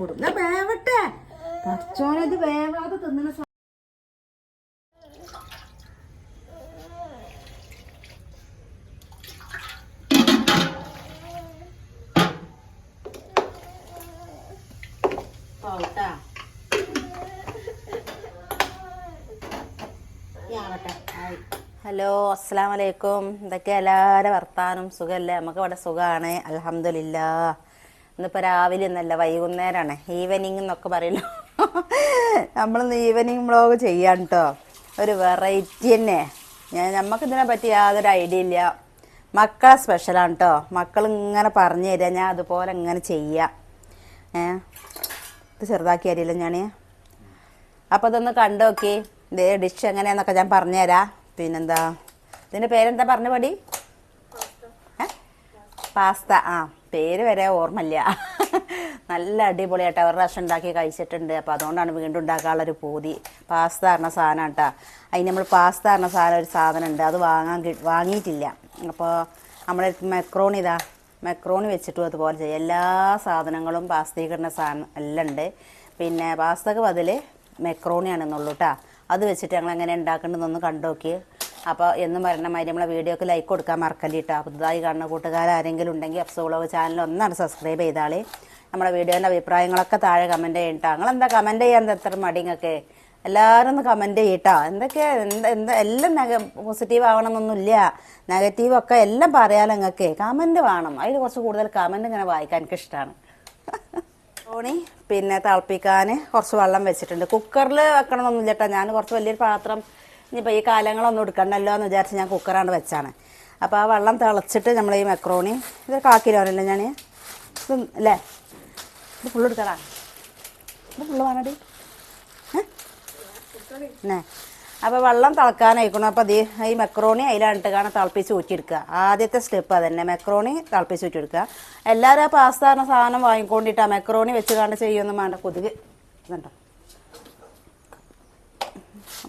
ഉപ്പിടും ഞാൻ വേവട്ടെ. ഇത് വേവാതെ തിന്നണ. ഹലോ അസ്സാം വലൈക്കും ഇതൊക്കെ എല്ലാവരും വർത്താനം? സുഖമല്ലേ നമുക്ക് ഇവിടെ സുഖമാണ് അലഹമില്ല ഇന്നിപ്പോൾ രാവിലെ ഒന്നല്ല വൈകുന്നേരമാണ് ഈവനിങ് എന്നൊക്കെ പറയല്ലോ. നമ്മളിന്ന് ഈവനിങ് വ്ളോഗ് ചെയ്യാൻ കേട്ടോ ഒരു വെറൈറ്റി തന്നെ. ഞാൻ നമുക്കിതിനെ പറ്റി യാതൊരു ഐഡിയ ഇല്ല. മക്കളെ സ്പെഷ്യലാണ് കേട്ടോ മക്കൾ ഇങ്ങനെ പറഞ്ഞു തരിക ഞാൻ അതുപോലെ ഇങ്ങനെ ചെയ്യാം. ഏ? ഇത് ചെറുതാക്കി അറിയില്ല ഞാൻ അപ്പോൾ ഇതൊന്ന് കണ്ടു നോക്കി. ഇതേ ഡിഷ് എങ്ങനെയാന്നൊക്കെ ഞാൻ പറഞ്ഞുതരാം പിന്നെന്താ? ഇതിന്റെ പേരെന്താ പറഞ്ഞ പടി? പാസ്ത ആ. പേര് വരെ ഓർമ്മയില്ല. നല്ല അടിപൊളിയായിട്ട്. അവരുടെ പ്രാവശ്യം ഉണ്ടാക്കി കഴിച്ചിട്ടുണ്ട്. അപ്പോൾ അതുകൊണ്ടാണ് വീണ്ടും ഉണ്ടാക്കാനുള്ളൊരു പൂതി. പാസ്ത പറഞ്ഞ സാധനം കേട്ടോ അതിന് നമ്മൾ പാസ്ത പറഞ്ഞ സാധനം ഒരു സാധനം ഉണ്ട് അത് വാങ്ങാൻ വാങ്ങിയിട്ടില്ല. അപ്പോൾ നമ്മുടെ മെക്രോണി ഇതാ. മെക്രോണി വെച്ചിട്ടും അതുപോലെ ചെയ്യും. എല്ലാ സാധനങ്ങളും പാസ്തീകരണ സാധനം എല്ലാം ഉണ്ട്. പിന്നെ പാസ്തക്ക് ബദൽ മെക്രോണിയാണെന്നുള്ളൂ കേട്ടോ അത് വെച്ചിട്ട് ഞങ്ങൾ എങ്ങനെ ഉണ്ടാക്കേണ്ടതെന്നൊന്ന് കണ്ടു നോക്കി അപ്പോൾ എന്നും പറഞ്ഞ മാതിരി നമ്മളെ വീഡിയോക്ക് ലൈക്ക് കൊടുക്കാൻ മറക്കല്ല കേട്ടോ പുതുതായി കാണുന്ന കൂട്ടുകാരെങ്കിലും ഉണ്ടെങ്കിൽ അപ്സോളവ് ചാനൽ ഒന്നാണ് സബ്സ്ക്രൈബ് ചെയ്താളേ നമ്മുടെ വീഡിയോന്റെ അഭിപ്രായങ്ങളൊക്കെ താഴെ കമന്റ് ചെയ്യട്ടോ. നിങ്ങളെന്താ കമന്റ് ചെയ്യാൻ എത്ര മടിങ്ങൊക്കെ എല്ലാവരും ഒന്ന് കമന്റ് ചെയ്യട്ടോ. എന്തൊക്കെ എന്താ എന്താ എല്ലാം നെഗ പോസിറ്റീവ് ആവണമെന്നൊന്നുമില്ല. നെഗറ്റീവ് ഒക്കെ എല്ലാം പറയാലോ നിങ്ങൾക്ക് കമന്റ് വേണം. അതിൽ കുറച്ച് കൂടുതൽ കമന്റ് ഇങ്ങനെ വായിക്കാൻ എനിക്ക് ഇഷ്ടമാണ് ഓണി പിന്നെ തിളപ്പിക്കാൻ കുറച്ച് വെള്ളം വെച്ചിട്ടുണ്ട്. കുക്കറിൽ വെക്കണമെന്നൊന്നുമില്ല കേട്ടോ. ഞാൻ കുറച്ച് വലിയൊരു പാത്രം ഇനിയിപ്പോൾ ഈ കാലങ്ങളൊന്നും എടുക്കണ്ടല്ലോ എന്ന് വിചാരിച്ച് ഞാൻ കുക്കറാണ് വെച്ചാണ്. അപ്പോൾ ആ വെള്ളം തിളച്ചിട്ട് നമ്മൾ ഈ മെക്രോണി ഇത് കാക്കിലോനല്ലേ ഞാൻ ഇത് അല്ലേ ഇത് ഫുള്ള് എടുക്കടാ ഇത് ഫുള്ള് വേണടി. ഏ? അപ്പോൾ വെള്ളം തിളക്കാനായിക്കണം. അപ്പോൾ അത് ഈ മെക്രോണി അതിലിട്ട് കാണാൻ തിളപ്പിച്ച് ഊറ്റിയെടുക്കുക. ആദ്യത്തെ സ്റ്റെപ്പ് അതന്നെ. മെക്രോണി തിളപ്പിച്ച് ഊറ്റിയെടുക്കുക. എല്ലാവരും ആ പാസ്ത പറഞ്ഞ സാധനം വാങ്ങിക്കൊണ്ടിട്ട് ആ മെക്രോണി വെച്ച് കാണാൻ ചെയ്യുമെന്ന് വേണ്ട കൊതുക്. ഇതുണ്ടോ?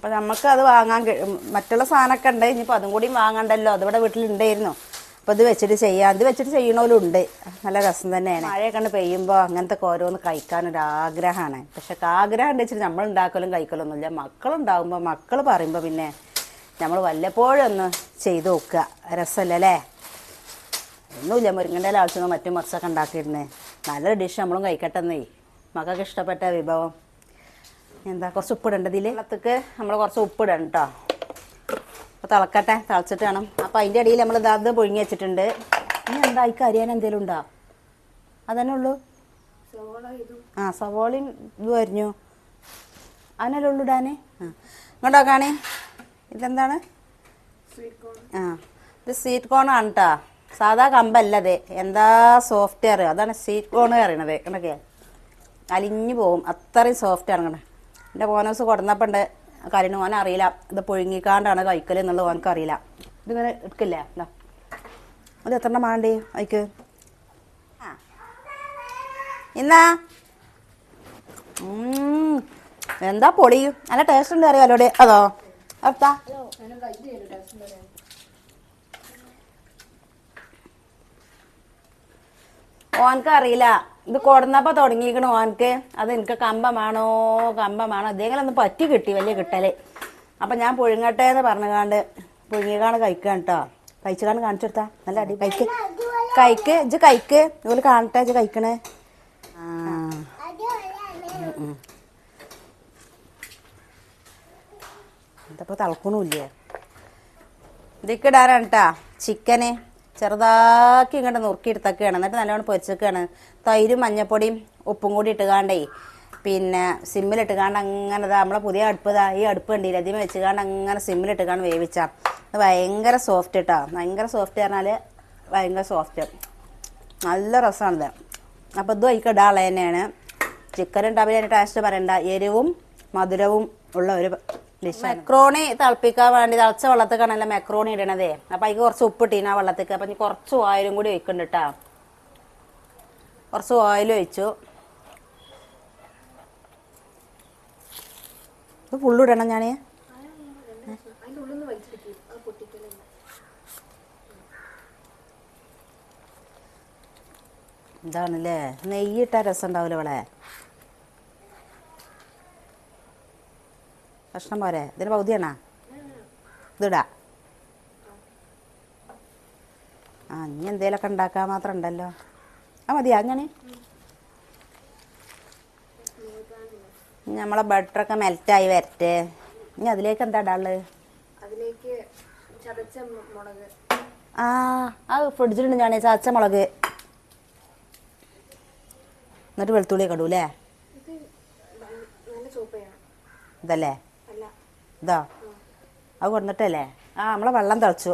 അപ്പോൾ നമുക്ക് അത് വാങ്ങാൻ മറ്റുള്ള സാധനമൊക്കെ ഉണ്ട് ഇനിയിപ്പോൾ അതും കൂടി വാങ്ങണ്ടല്ലോ. അതിവിടെ വീട്ടിലുണ്ടായിരുന്നു. അപ്പോൾ ഇത് വെച്ചിട്ട് ചെയ്യാം. ഇത് വെച്ചിട്ട് ചെയ്യണോലും ഉണ്ട് നല്ല രസം തന്നെയാണ്. മഴയൊക്കെ കണ്ട് പെയ്യുമ്പോൾ അങ്ങനത്തെ ഓരോന്ന് കഴിക്കാനൊരു ആഗ്രഹമാണ് പക്ഷെ ആഗ്രഹം ഉണ്ട് വെച്ചിട്ട് നമ്മൾ ഉണ്ടാക്കലും കഴിക്കലൊന്നുമില്ല മക്കളുണ്ടാകുമ്പോൾ മക്കൾ പറയുമ്പോൾ പിന്നെ നമ്മൾ വല്ലപ്പോഴും ഒന്ന് ചെയ്ത് നോക്കുക. രസമല്ലേ അല്ലേ? ഒന്നുമില്ല. മുരിങ്ങന്റെ ആവശ്യമൊന്നും മറ്റും മറിച്ചൊക്കെ ഉണ്ടാക്കിയിരുന്നേ. നല്ലൊരു ഡിഷ് നമ്മളും കഴിക്കട്ടെന്നേ. മക്കൾക്ക് ഇഷ്ടപ്പെട്ട വിഭവം. എന്താ കുറച്ച് ഉപ്പിടേണ്ടത് ഇതിൽ വെള്ളത്തേക്ക് നമ്മൾ കുറച്ച് ഉപ്പിടണം കേട്ടോ അപ്പോൾ തിളക്കട്ടെ തിളച്ചിട്ട് വേണം. അപ്പോൾ അതിന്റെ ഇടയിൽ നമ്മൾ ഇത് പൊഴിഞ്ഞ് വെച്ചിട്ടുണ്ട്. ഇനി എന്താ ഈ കരിയാൻ എന്തെങ്കിലും ഉണ്ടോ? അതന്നെ ഉള്ളൂ. ആ സവോളയും ഇതും അരിഞ്ഞു അതിനല്ലേ ഉള്ളൂ ഇടാനേ. ആ. ഇങ്ങോട്ടോ കാണേ ഇതെന്താണ്? ആ ഇത് സ്വീറ്റ് കോൺ ആണ് കേട്ടോ സാധാ കമ്പല്ല അത് എന്താ സോഫ്റ്റ് അറിയോ അതാണ് സ്വീറ്റ് കോൺ അറിയണത് കണ്ടൊക്കെ അലിഞ്ഞു പോവും. അത്രയും സോഫ്റ്റ് ആണ് കണ്ടേ എന്റെ ബോനസ് കൊടുന്നപ്പോൾ ഉണ്ട്. കാര്യം ഓൻ അറിയില്ല. ഇത് പുഴുങ്ങിക്കാണ്ടാണ് കഴിക്കൽ എന്നുള്ളത് ഓനക്ക് അറിയില്ല. ഇതിങ്ങനെ എടുക്കില്ല? എന്താ അത് എത്ര വേണ്ടേ അയക്ക്? ഉം. എന്താ പൊടി? നല്ല ടേസ്റ്റ് ഉണ്ട് അറിയാലോ അതോ? അത്താ ഓനക്ക് അറിയില്ല. ഇത് കൊടുന്നപ്പോ തുടങ്ങിയിരിക്കണ ഓനക്ക് അത് എനിക്ക് കമ്പമാണോ കമ്പമാണോ? എന്തെങ്കിലും ഒന്ന് പറ്റി കിട്ടി വലിയ കിട്ടലേ. അപ്പൊ ഞാൻ പുഴുങ്ങട്ടെ എന്ന് പറഞ്ഞുകാണ്ട് പുഴുങ്ങിക്കാണ് കഴിക്കാൻ കേട്ടോ കഴിച്ചുകാണ് കാണിച്ചു കൊടുത്താ. നല്ല അടി. കഴിക്ക്. കഴിക്ക്. ഇജ് കഴിക്ക്. ഇതുപോലെ കാണട്ടെ ഇജ് കഴിക്കണേ. എന്താ എന്തപ്പോ തളക്കണില്ലേ? ഇതിക്ക് ഇടാറാണ് കേട്ടാ ചിക്കന്. ചെറുതാക്കി ഇങ്ങോട്ട് നുറുക്കിയെടുത്തൊക്കെയാണ്. എന്നിട്ട് നല്ലോണം പൊരിച്ചൊക്കെയാണ്. തൈരും മഞ്ഞപ്പൊടിയും ഉപ്പും കൂടി ഇട്ടുകാണ്ടേ പിന്നെ സിമ്മിലിട്ടുകാണ്ട് അങ്ങനെ നമ്മളെ പുതിയ അടുപ്പ് ഈ അടുപ്പ് കണ്ടില്ല അതിന് വെച്ചുകാണ്ട് അങ്ങനെ സിമ്മിലിട്ടുകാണ്ട് വേവിച്ചാ. അത് ഭയങ്കര സോഫ്റ്റ് കേട്ടോ ഭയങ്കര സോഫ്റ്റ് പറഞ്ഞാൽ ഭയങ്കര സോഫ്റ്റ് നല്ല രസമാണിത് അപ്പോൾ ഇതും അതിക്ക് ഇടാനുള്ള തന്നെയാണ്. ചിക്കൻ ഉണ്ടാവില്ല അതിന്റെ ടേസ്റ്റ് പറയണ്ട എരിവും മധുരവും ഉള്ള ഒരു മെക്രോണി തിളപ്പിക്കാൻ വേണ്ടി തിളച്ച വെള്ളത്തേക്കാണല്ലോ മെക്രോണി ഇടണതേ. അപ്പൊ അതിക്ക് കുറച്ച് ഉപ്പിട്ടീന ആ വെള്ളത്തേക്ക്. അപ്പൊ കുറച്ച് ഓയിലും കൂടി ഒഴിക്കുന്നുണ്ട് കേട്ടോ കുറച്ച് ഓയിൽ ഒഴിച്ചു. ഇത് ഫുള്ള് ഇടണം ഞാൻ ഇതാണല്ലേ? നെയ്യിട്ട രസം ഉണ്ടാവില്ല ഇവിടെ കഷ്ണം പോരെ. ഇതിന് പകുതിയാണോ ഇതിടാ. ആ ഇനി എന്തേലൊക്കെ ഉണ്ടാക്കാൻ മാത്രം ഉണ്ടല്ലോ. ആ മതിയാ അങ്ങനെ നമ്മളെ ബട്ടറൊക്കെ മെൽറ്റായി വരട്ടെ. ഇനി അതിലേക്ക് എന്താ ഇടാൾ അതിലേക്ക് ചതച്ച മുളക്. ആ അത് ഫ്രിഡ്ജിലുണ്ട് ഞാൻ ചതച്ച മുളക്. എന്നിട്ട് വെളുത്തുള്ളിയൊക്കെ ഇടൂല്ലേ ഇതല്ലേ? ഇതാ അത് കൊണ്ടിട്ടല്ലേ ആ നമ്മളെ വെള്ളം തിളച്ചു.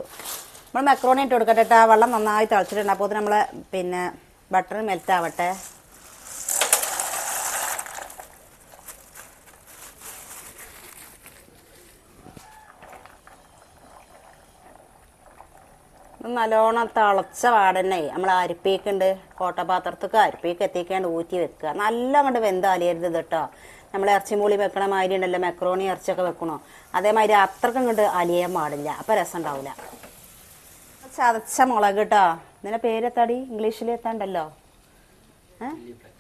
നമ്മൾ മെക്രോണി ഇട്ട് കൊടുക്കട്ടെ ട്ടാ. വെള്ളം നന്നായി തിളച്ചിട്ടുണ്ട്. അപ്പോൾ നമ്മൾ പിന്നെ ബട്ടർ മെൽറ്റ് ആവട്ടെ. നല്ലോണം തിളച്ച പാടന്നെ നമ്മൾ അരിപ്പേക്കുണ്ട് കോട്ടപാത്രത്തേക്ക് അരിപ്പേക്ക് എത്തിക്കാണ്ട് ഊറ്റി വെക്കുക നല്ല അങ്ങോട്ട് വെന്താലിയരുത് കേട്ടോ നമ്മൾ ഇറച്ചിമൂളി വെക്കണ മാതിരി ഉണ്ടല്ലോ മെക്രോണി ഇറച്ചിയൊക്കെ വെക്കണോ? അതേമാതിരി അത്രക്കും കണ്ട് അലിയാൻ പാടില്ല. അപ്പം രസം ഉണ്ടാവില്ല ചതച്ച മുളക് കേട്ടോ നിന്റെ പേരെത്താടി? ഇംഗ്ലീഷിൽ എത്താണ്ടല്ലോ.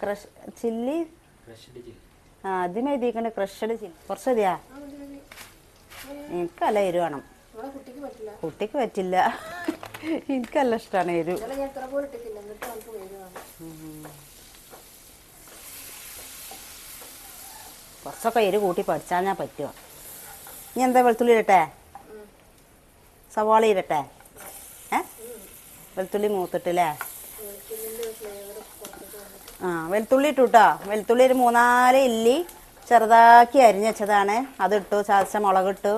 Crush chilli? ആ അതിമേ എഴുതിക്കണ്ട് ക്രഷഡ് ചില്ലി. കുറച്ച് മതിയാ? എനിക്കല്ല എരു വേണം. കുട്ടിക്ക് പറ്റില്ല. എനിക്കല്ല ഇഷ്ടമാണ് എരിവ് ഇന്നലെ ഞാൻ ഇത്ര പോലും ഇട്ടിട്ടില്ല എന്നിട്ട് നമുക്ക് വേരുവാണ് കുറച്ചൊക്കെ എരി കൂട്ടി പഠിച്ചാൽ ഞാൻ പറ്റുമോ ഇനി എന്താ വെളുത്തുള്ളി ഇരട്ടെ സവാള ഇരട്ടെ ഏ? വെളുത്തുള്ളി മൂത്തിട്ടില്ലേ? ആ വെളുത്തുള്ളി ഇട്ടു കേട്ടോ വെളുത്തുള്ളി ഒരു മൂന്നാൽ ഇല്ലി ചെറുതാക്കി അരിഞ്ഞ് വെച്ചതാണ്. അതിട്ടു ചതച്ച മുളക് ഇട്ടു.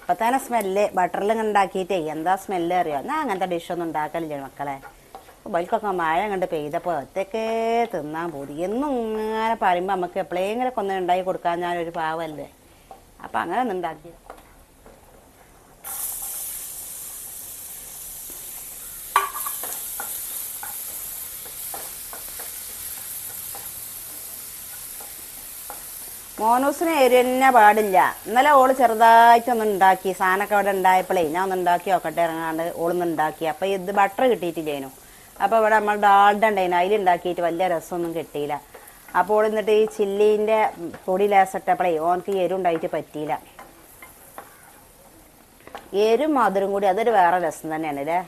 ഇപ്പൊ തന്നെ സ്മെല്ല് ബട്ടറിൽ ഉണ്ടാക്കിയിട്ടേ എന്താ സ്മെല്ല് അറിയാം? എന്നാ അങ്ങനത്തെ ഡിഷൊന്നും ഉണ്ടാക്കലില്ല മക്കളെ? ബൈക്കൊക്കെ മഴ കണ്ട് പെയ്തപ്പോൾ ഒറ്റക്കേ തിന്നാൻ പോതി എന്നും ഇങ്ങനെ പറയുമ്പോൾ നമുക്ക് എപ്പോഴെങ്കിലൊക്കെ ഒന്ന് ഉണ്ടാക്കി കൊടുക്കാൻ ഞാനൊരു പാവല്ലേ? അപ്പം അങ്ങനെ ഒന്ന് ഉണ്ടാക്കി. മോനൂസിന് എരി തന്നെ പാടില്ല. ഇന്നലെ ഓൾ ചെറുതായിട്ടൊന്ന് ഉണ്ടാക്കി സാധനമൊക്കെ അവിടെ ഉണ്ടായപ്പോഴേ ഞാൻ ഒന്ന് ഉണ്ടാക്കി നോക്കട്ടെ ഇറങ്ങാണ്ട് ഓളൊന്ന് ഉണ്ടാക്കി. അപ്പം ഇത് ബട്ടർ കിട്ടിയിട്ടില്ലേനു. അപ്പോൾ ഇവിടെ നമ്മൾ ഡാൾഡ ഉണ്ടായിരുന്നു അതിൽ ഉണ്ടാക്കിയിട്ട് വലിയ രസമൊന്നും കിട്ടിയില്ല. അപ്പോൾ എന്നിട്ട് ഈ ചില്ലീന്റെ പൊടി ലേസിട്ടപ്പോഴേ ഓനക്ക് എരുണ്ടായിട്ട് പറ്റിയില്ല. എരും മധുരം കൂടി അതൊരു വേറെ രസം തന്നെയാണ് അല്ലേ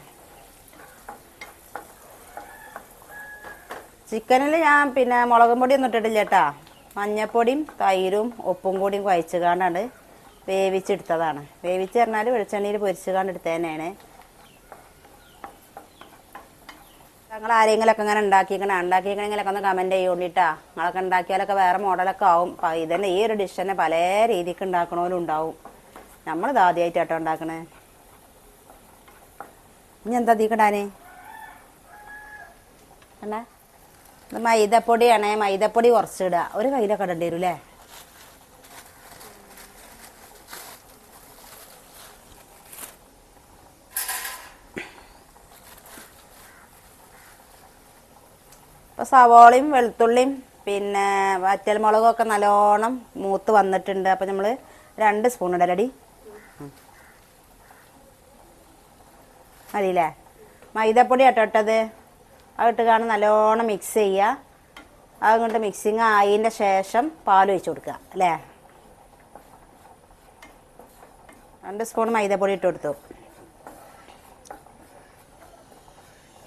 ചിക്കനിൽ ഞാൻ പിന്നെ മുളകും പൊടി ഒന്നും ഇട്ടിട്ടില്ല കേട്ടാ മഞ്ഞപ്പൊടിയും തൈരും ഉപ്പും കൂടിയും കുഴച്ച് കാണ്ടാണ് വേവിച്ചെടുത്തതാണ്. വേവിച്ച് പറഞ്ഞാൽ വെളിച്ചെണ്ണയിൽ പൊരിച്ച് കാണ്ട് എടുത്തത് തന്നെയാണ് നിങ്ങൾ ആരെങ്കിലൊക്കെ ഇങ്ങനെ ഉണ്ടാക്കിക്കണ ഉണ്ടാക്കിക്കണെങ്കിലൊക്കെ ഒന്ന് കമന്റ് ചെയ്യോണ്ടിട്ടാ. നിങ്ങളൊക്കെ ഉണ്ടാക്കിയാലൊക്കെ വേറെ മോഡലൊക്കെ ആവും. ഇതന്നെ ഈ ഒരു ഡിഷ് തന്നെ പല രീതിക്ക് ഉണ്ടാക്കണോലും ഉണ്ടാവും. നമ്മളിത് ആദ്യമായിട്ടാട്ടോ ഉണ്ടാക്കണേ. ഇനി എന്താ തീക്കടാനേ അല്ല ഇത് മൈദപ്പൊടിയാണേ. മൈദപ്പൊടി കുറച്ചിടുക ഒരു കയ്യിലൊക്കെ ഇടേണ്ടി വരും അല്ലേ ഇപ്പൊ സവോളയും വെളുത്തുള്ളിയും പിന്നെ വറ്റൽമുളകൊക്കെ നല്ലോണം മൂത്ത് വന്നിട്ടുണ്ട്. അപ്പൊ നമ്മൾ രണ്ട് സ്പൂൺ ഇടലടി മതിയില്ലേ? മൈദപ്പൊടി ഇട്ടിട്ടത് ഇട്ടത്. ഇട്ട് നല്ലോണം മിക്സ് ചെയ്യുക അതുകൊണ്ട് മിക്സിങ് ആയതിന്റെ ശേഷം പാൽ ഒഴിച്ച് കൊടുക്കുക അല്ലേ? രണ്ട് സ്പൂൺ മൈദപ്പൊടി ഇട്ട് കൊടുത്തു.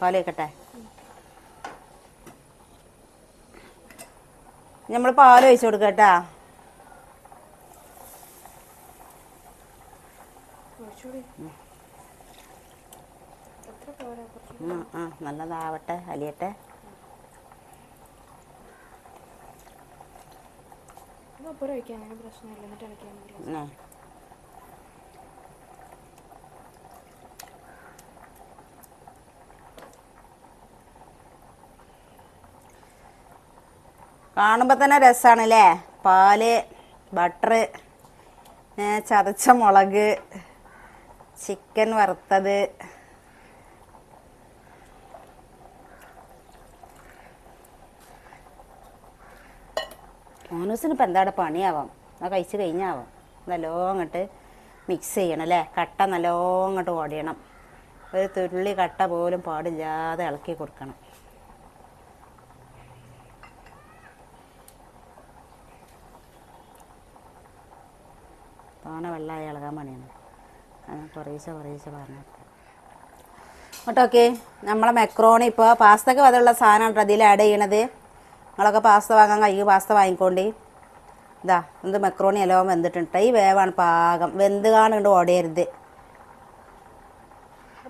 പാൽ വെക്കട്ടെ നമ്മൾ പാൽ ഒഴിച്ചു കൊടുക്കുക കേട്ടാ. ആ നല്ലതാവട്ടെ അലിയട്ടെ. അങ്ങനെ പ്രശ്നമില്ല എന്നിട്ട് ഇളക്കിയാൽ കാണുമ്പോൾ തന്നെ രസമാണല്ലേ പാൽ ബട്ടർ ചതച്ച മുളക് ചിക്കൻ വറുത്തത്. മോനൂസിന് ഇപ്പം എന്താണ് പണിയാവാം? ആ കഴിച്ച് കഴിഞ്ഞാവാം. നല്ലോ അങ്ങോട്ട് മിക്സ് ചെയ്യണം അല്ലേ? കട്ട നല്ലോ അങ്ങോട്ട് ഓടിയണം ഒരു തുള്ളി കട്ട പോലും പാടില്ലാതെ ഇളക്കി കൊടുക്കണം. കുറേശ്ശെ കുറേശ്ശെ പറഞ്ഞു കേട്ടോക്കെ നമ്മളെ മെക്രോണി ഇപ്പോൾ പാസ്തക്ക് അതുള്ള സാധനമാണ് അതിൽ ആഡ് ചെയ്യണത്. നിങ്ങളൊക്കെ പാസ്ത വാങ്ങാൻ കഴിയും പാസ്ത വാങ്ങിക്കോണ്ടി. ഇതാ ഇത് മെക്രോണി എല്ലാം വെന്തിട്ടുണ്ട്. ഈ വേവാണ് പാകം. വെന്ത് കാണുകൊണ്ട് ഓടയരുത്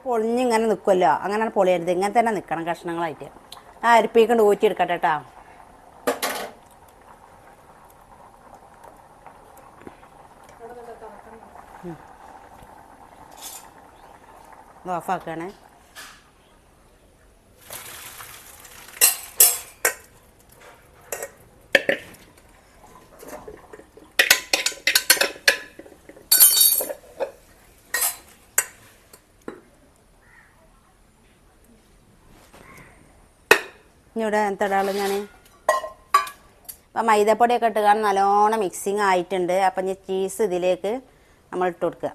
പൊളിഞ്ഞിങ്ങനെ നിൽക്കുമല്ലോ അങ്ങനെ പൊളിയരുത് ഇങ്ങനെ തന്നെ നിൽക്കണം കഷ്ണങ്ങളായിട്ട്. ആ അരിപ്പിക്കൊണ്ട് ഊറ്റിയെടുക്കട്ടെ കേട്ടോ ഓഫാക്കണേ. ഇവിടെ എന്തടാൾ ഞാൻ അപ്പം മൈദപ്പൊടിയൊക്കെ ഇട്ട് കാണാൻ നല്ലോണം മിക്സിങ് ആയിട്ടുണ്ട്. അപ്പം ചീസ് ഇതിലേക്ക് നമ്മൾ ഇട്ട് കൊടുക്കുക.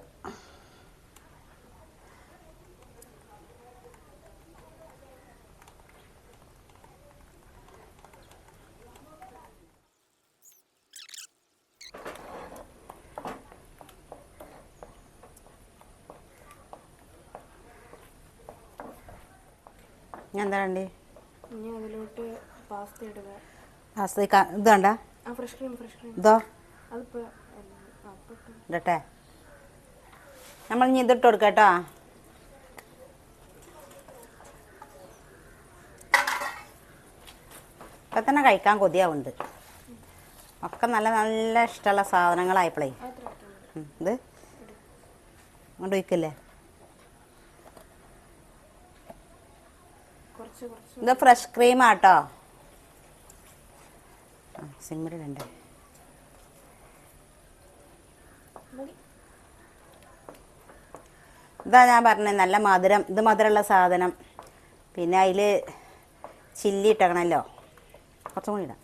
എന്താ വേണ്ടേ ഇനി അതിലോട്ട് പാസ്ത ഇടുക. പാസ്ത ഇത് വേണ്ട ആ ഫ്രഷ് ക്രീം ഫ്രഷ് ക്രീം ഇതോ? അതിപ്പോൾ. ഇടട്ടെ. നമ്മൾ ഇനി ഇതിട്ട് കൊടുക്കാം കേട്ടോ. ഇപ്പം തന്നെ കഴിക്കാൻ കൊതിയാവുണ്ട് ഒക്കെ നല്ല നല്ല ഇഷ്ടമുള്ള സാധനങ്ങളായപ്പോഴേ ഇത്? അങ്ങോട്ട് വയ്ക്കില്ലേ കുറച്ച് കുറച്ച് ഇത് ഫ്രഷ് ക്രീം ആട്ടോ. സിമ്മിടണ്ടേ മതി ഇതാ ഞാൻ പറഞ്ഞത് നല്ല മധുരം ഇത് മധുരമുള്ള സാധനം. പിന്നെ അതിൽ ചില്ലി ഇട്ടണല്ലോ കുറച്ചും കൂടി ഇടാം.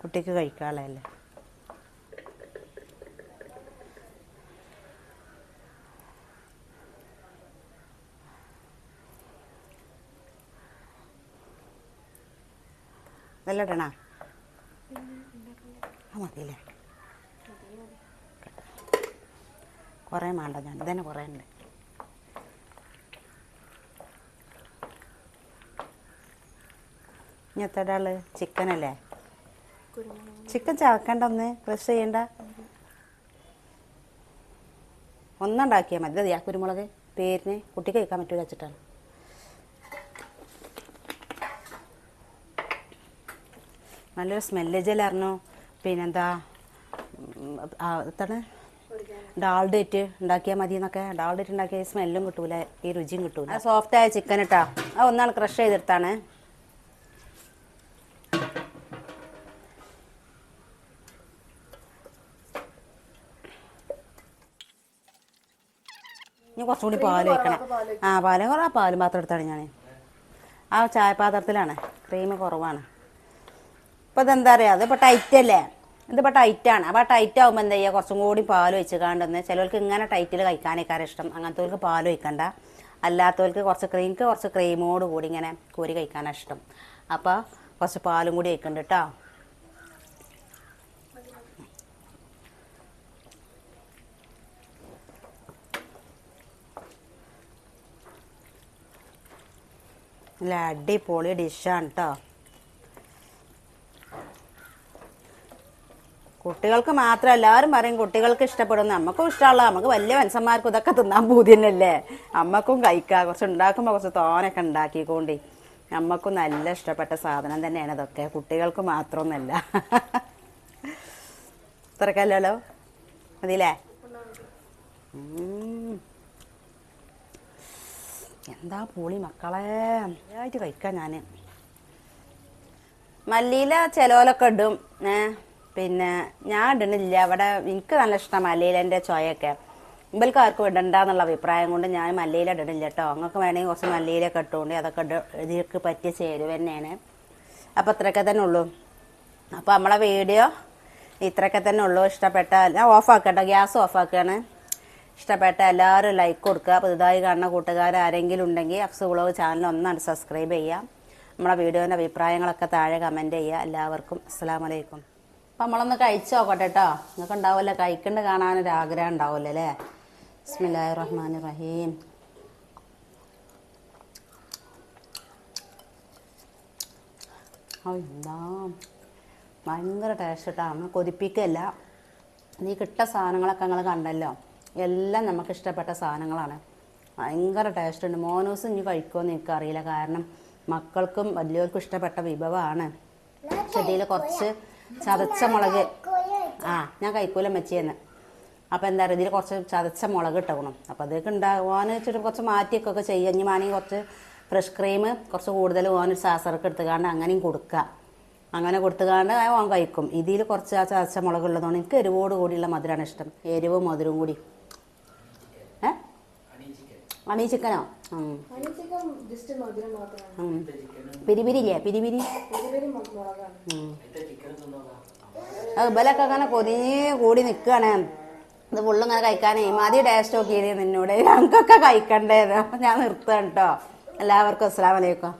കുട്ടിക്ക് കഴിക്കാനുള്ളതല്ലേ? ഇടണോ ആ കുറേ വേണ്ട ഞാൻ ഇതന്നെ കുറേ ഉണ്ട്. ഇനി എത്ര ആൾ ചിക്കനല്ലേ ചിക്കൻ ചവക്കണ്ട ഒന്ന് ക്രഷ് ചെയ്യണ്ട. ഒന്നുണ്ടാക്കിയാൽ മതി. അതെയാ കുരുമുളക് പേരിന് കുട്ടിക്ക് കഴിക്കാൻ പറ്റൂല വെച്ചിട്ടാണ്. നല്ലൊരു സ്മെല്ല് ജലായിരുന്നു പിന്നെന്താ എത്താണ് എന്താണ്? ഡാൾഡേറ്റ് ഉണ്ടാക്കിയാൽ മതി എന്നൊക്കെ ഡാൾഡേറ്റ് ഉണ്ടാക്കിയ സ്മെല്ലും കിട്ടൂല ഈ രുചിയും കിട്ടൂല. സോഫ്റ്റ് ആയ ചിക്കൻ ഇട്ടാ. ആ ഒന്നാണ് ക്രഷ് ചെയ്തെടുത്താണ്. ഇനി കുറച്ചും കൂടി പാൽ വെക്കണം ആ പാൽ. കുറേ ആ പാലും പാത്രം എടുത്താണ് ഞാൻ ആ ചായപാത്രത്തിലാണ്. ക്രീം കുറവാണ്. ഇപ്പം ഇതെന്താ പറയുക അതിപ്പോൾ ടൈറ്റ് അല്ലേ? ഇതിപ്പോൾ ടൈറ്റാണ് അപ്പോൾ ആ ടൈറ്റ് ആകുമ്പോൾ എന്താ ചെയ്യുക? കുറച്ചും കൂടി പാൽ വെച്ച് കാണ്ടെന്ന് ചിലവർക്ക് ഇങ്ങനെ ടൈറ്റിൽ കഴിക്കാനേക്കാരം ഇഷ്ടം. അങ്ങനത്തവർക്ക് പാൽ വയ്ക്കണ്ട അല്ലാത്തവർക്ക് കുറച്ച് ക്രീംക്ക് കുറച്ച് ക്രീമോട് കൂടി ഇങ്ങനെ കോരി കഴിക്കാനാണ് ഇഷ്ടം. അപ്പോൾ കുറച്ച് പാലും കൂടി വയ്ക്കുന്നുണ്ട് കേട്ടോ നല്ല അടിപൊളി ഡിഷാണ് കേട്ടോ കുട്ടികൾക്ക് മാത്രം എല്ലാവരും പറയും കുട്ടികൾക്ക് ഇഷ്ടപ്പെടും നമുക്കും ഇഷ്ടമുള്ള നമുക്ക് വലിയ മനുഷ്യന്മാർക്കും ഇതൊക്കെ തിന്നാൻ പൂതി അമ്മക്കും കഴിക്കാം. കുറച്ച് ഉണ്ടാക്കുമ്പോൾ കുറച്ച് തോനൊക്കെ ഉണ്ടാക്കിക്കൊണ്ടേ. നമുക്കും നല്ല ഇഷ്ടപ്പെട്ട സാധനം തന്നെയാണ് ഇതൊക്കെ. കുട്ടികൾക്ക് മാത്രമൊന്നുമല്ല ഇത്രക്കല്ലോ മതിയില്ലേ? എന്താ പൂളി മക്കളെ? നല്ലതായിട്ട് കഴിക്കാം ഞാൻ മല്ലിയില ചിലോലൊക്കെ ഇടും. ഏ? പിന്നെ ഞാൻ ഇടണില്ല. അവിടെ എനിക്ക് നല്ല ഇഷ്ടം മല്ലിയിലേന്റെ ചോയൊക്കെ. ഇമ്പൽക്ക് ആർക്കും ഇടണ്ടെന്നുള്ള അഭിപ്രായം കൊണ്ട് ഞാൻ മല്ലിയില ഇടണില്ല കേട്ടോ. നിങ്ങൾക്ക് വേണമെങ്കിൽ കുറച്ച് മല്ലയിലൊക്കെ ഇട്ടുകൊണ്ട് അതൊക്കെ ഇട ഇതിലേക്ക് പറ്റിയ ചേരുവ തന്നെയാണ്. അപ്പോൾ ഇത്രയൊക്കെ തന്നെ ഉള്ളൂ. അപ്പോൾ നമ്മളെ വീഡിയോ ഇത്രയൊക്കെ തന്നെ ഉള്ളൂ. ഇഷ്ടപ്പെട്ട ഞാൻ ഓഫാക്കട്ടോ ഗ്യാസ് ഓഫാക്കുകയാണ് ഇഷ്ടപ്പെട്ട എല്ലാവരും ലൈക്ക് കൊടുക്കുക. പുതുതായി കാണുന്ന കൂട്ടുകാർ ആരെങ്കിലും ഉണ്ടെങ്കിൽ അഫ്സ് വ്ളോഗ് ചാനൽ ഒന്നാണ് സബ്സ്ക്രൈബ് ചെയ്യുക. നമ്മളെ വീഡിയോന്റെ അഭിപ്രായങ്ങളൊക്കെ താഴെ കമന്റ് ചെയ്യുക. എല്ലാവർക്കും അസ്സാം വലൈക്കും അപ്പം നമ്മളൊന്ന് കഴിച്ചു നോക്കട്ടെ കേട്ടോ നിങ്ങൾക്ക് ഉണ്ടാവുമല്ലോ കഴിക്കേണ്ട കാണാനൊരു ആഗ്രഹം ഉണ്ടാവില്ല അല്ലേ? ബിസ്മില്ലാഹി റഹ്മാൻ റഹീം എന്താ? ഭയങ്കര ടേസ്റ്റ് കേട്ടോ നമ്മൾ കൊതിപ്പിക്കല്ല. നീ കിട്ട സാധനങ്ങളൊക്കെ നിങ്ങൾ കണ്ടല്ലോ. എല്ലാം നമുക്ക് ഇഷ്ടപ്പെട്ട സാധനങ്ങളാണ്. ഭയങ്കര ടേസ്റ്റ് ഉണ്ട് മോനൂസ് ഇനി കഴിക്കുമെന്ന് എനിക്കറിയില്ല. കാരണം മക്കൾക്കും വലിയവർക്കും ഇഷ്ടപ്പെട്ട വിഭവമാണ്. ചെടിയിൽ കുറച്ച് ചതച്ച മുളക്. ആ ഞാൻ കഴിക്കൂല മെച്ചിയെന്ന് അപ്പോൾ എന്താ പറയുക ഇതിൽ കുറച്ച് ചതച്ച മുളക് ഇട്ടണം അപ്പോൾ അതൊക്കെ ഉണ്ടാകുവാന്ന് വെച്ചിട്ട് കുറച്ച് മാറ്റിയൊക്കെ ഒക്കെ ചെയ്യുക ഇനി വേണമെങ്കിൽ കുറച്ച് ഫ്രഷ് ക്രീം കുറച്ച് കൂടുതൽ ഓനൊരു സാസറൊക്കെ എടുത്തുകാണ്ട് അങ്ങനെയും കൊടുക്കുക അങ്ങനെ കൊടുത്തുകാണ്ട് ഓൻ കഴിക്കും. ഇതിൽ കുറച്ച് ആ ചതച്ച മുളക് ഉള്ളതുകൊണ്ട് എനിക്ക് എരിവോട് കൂടിയുള്ള മധുരമാണ് ഇഷ്ടം. എരിവും മധുരവും കൂടി. ഏ? അണി ചിക്കനോ ഉം. പിരിപിരി. ഇല്ലേ പിരിപിരി ഇതുവരെ മുളകാണ് ഉം. അത് ഇബലൊക്കെ അങ്ങനെ കൊതിഞ്ഞ് കൂടി നിൽക്കുകയാണ് ഇത് ഫുള്ളും ഇങ്ങനെ കഴിക്കാനേ. മതി ടേസ്റ്റ് നോക്കിയത് നിന്നോട്. ഞങ്ങൾക്കൊക്കെ കഴിക്കണ്ടേത് അപ്പം ഞാൻ നിർത്തുകയാണ് കേട്ടോ എല്ലാവർക്കും അസ്സാം വലൈക്കും